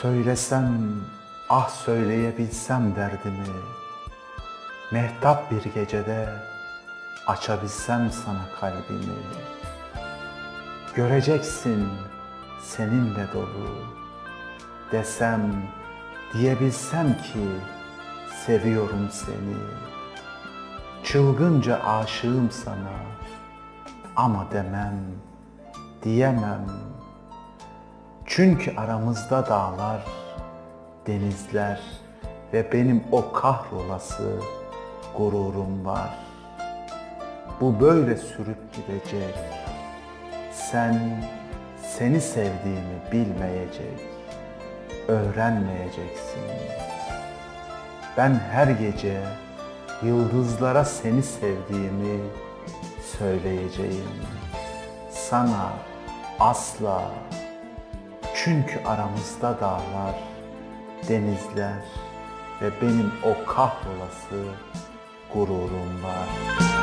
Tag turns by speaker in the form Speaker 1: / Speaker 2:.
Speaker 1: Söylesem, ah söyleyebilsem derdimi. Mehtap bir gecede açabilsem sana kalbimi. Göreceksin seninle dolu. Desem, diyebilsem ki seviyorum seni. Çılgınca aşığım sana ama demem, diyemem. Çünkü aramızda dağlar, denizler ve benim o kahrolası gururum var. Bu böyle sürüp gidecek. Sen seni sevdiğimi bilmeyecek, öğrenmeyeceksin. Ben her gece yıldızlara seni sevdiğimi söyleyeceğim. Sana asla çünkü aramızda dağlar, denizler ve benim o kahrolası gururum var.